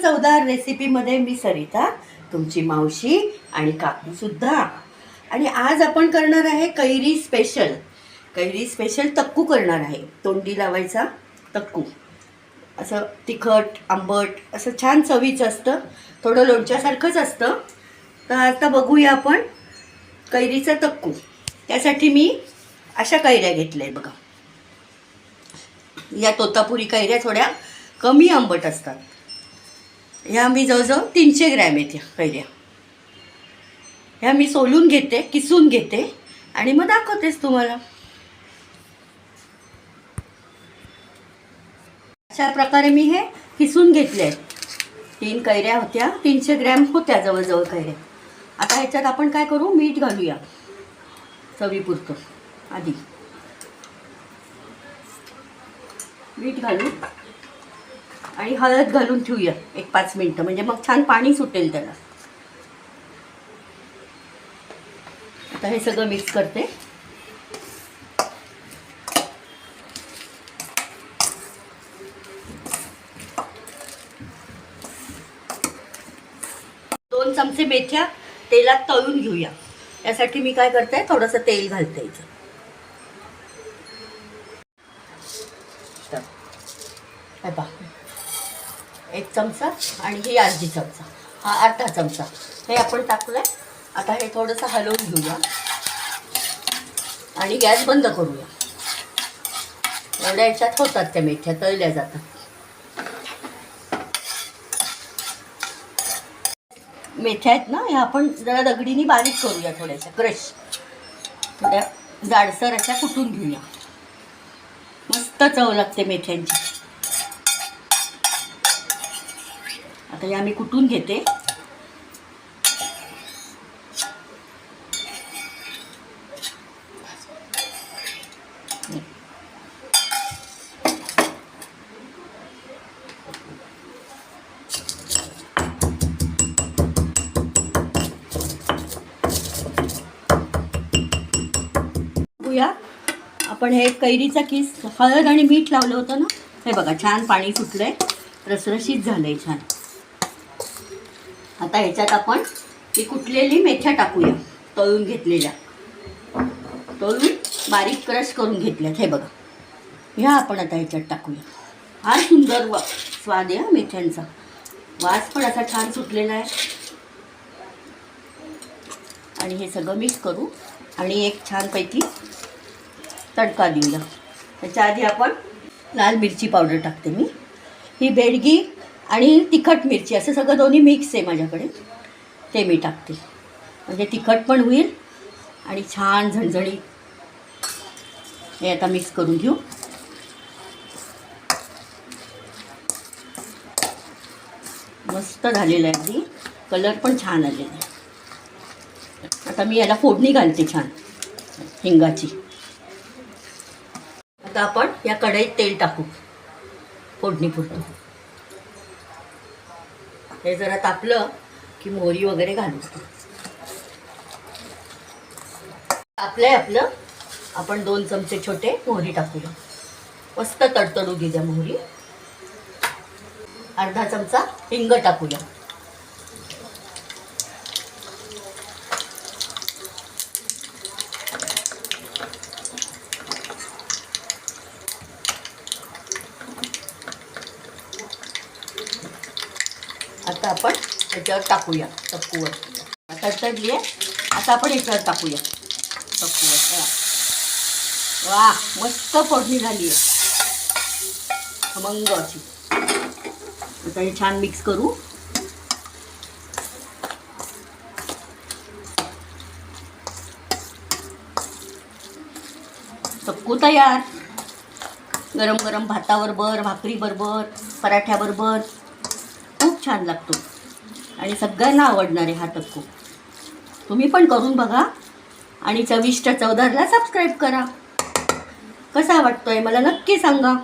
चवदार रेसिपीमध्ये मी सरिता तुमची मावशी आणि काकू सुद्धा. आणि आज आपण करणार आहे कैरी स्पेशल कैरी स्पेशल तक्कू करणार आहे. तोंडी लावायचा तक्कू. असं तिखट आंबट असं छान चवीचं असतं. थोडं लोणच्यासारखंच असतं. तर आता बघूया आपण कैरीचं तक्कू. त्यासाठी मी अशा कैऱ्या घेतल्या आहेत बघा. या तोतापुरी कैऱ्या थोड्या कमी आंबट असतात. ह्या मी जवळजवळ तीनशे ग्रॅम आहेत ह्या कैऱ्या. ह्या मी सोलून घेते किसून घेते आणि मग दाखवतेच तुम्हाला. अशा प्रकारे मी हे किसून घेतले आहेत. तीन कैऱ्या होत्या तीनशे ग्रॅम होत्या जवळजवळ कैऱ्या. आता ह्याच्यात आपण काय करू? मीठ घालूया. चवीपुरतं. आधी. मीठ घालू. आणि हळद घालून ठेवूया एक पाच मिनटं. म्हणजे मग छान पाणी सुटेल त्याला. आता हे सगळं मिक्स करते. दोन चमचे मेथ्या तेलात तळून घेऊया. यासाठी मी काय करते थोडंसं तेल घालते इथं. हे एक चमचा आणि ही अर्धी चमचा. हा अर्धा चमचा. हे आपण टाकलं आता हे थोडंसं हलवून घेऊया. आणि गॅस बंद करूया. एवढ्या याच्यात होतात त्या मेथ्या तळल्या जातात. मेथ्या आहेत ना ह्या आपण जरा दगडीने बारीक करूया थोड्याशा क्रश. थोड्या जाडसर अशा कुटून घेऊया. मस्त चव लागते मेथ्यांची. आता या मी कुटून घेते. बघूया. आपण हे कैरीचा किस हळद आणि मीठ लावलं होतं ना? हे बघा छान पाणी सुटलंय रसरशीत झालंय छान. आता ह्याच्यात आपण ती कुटलेली मेथ्या टाकूया तळून घेतलेल्या. तळून बारीक क्रश करून घेतल्यात हे बघा. ह्या आपण आता ह्याच्यात टाकूया. हा सुंदर वा स्वाद आहे हा मेथ्यांचा. वास पण असा छान सुटलेला आहे. आणि हे सगळं मिक्स करू आणि एक छानपैकी तडका देऊया. त्याच्या आधी आपण लाल मिरची पावडर टाकते मी. ही बेडगी आणि तिखट मिरची असं सगळं दोन्ही मिक्स आहे माझ्याकडे. ते मी टाकते. म्हणजे तिखट पण होईल आणि छान झणझणी हे आता मिक्स करून घेऊ. मस्त झालेलं आहे अगदी. कलर पण छान आलेला आहे. आता मी याला फोडणी घालते छान हिंगाची. आता आपण या कढईत तेल टाकू. फोडणीपुरतं हे जरा तापलं की मोहरी वगैरे घालू तापलंय आपलं. आपण दोन चमचे छोटे मोहरी टाकूया. मस्त तडतडू घे मोहरी. अर्धा चमचा हिंग टाकूया. आता आपण त्याच्यावर टाकूया चक्कूवर आता चढली आहे आता आपण याच्यावर टाकूया. चक्कूवर वा. मस्त फोडणी झाली आहे खमंग अशी. आता हे छान मिक्स करू. चक्कू तयार. गरम गरम भातावर बर भाकरी बरोबर पराठ्याबरोबर. छान लागतो. आणि सगळ्यांना आवडणार आहे हा तक्कू तुम्ही पण करून बघा आणि चविष्ट चौदारला सबस्क्राईब करा. कसा वाटतोय? मला नक्की सांगा.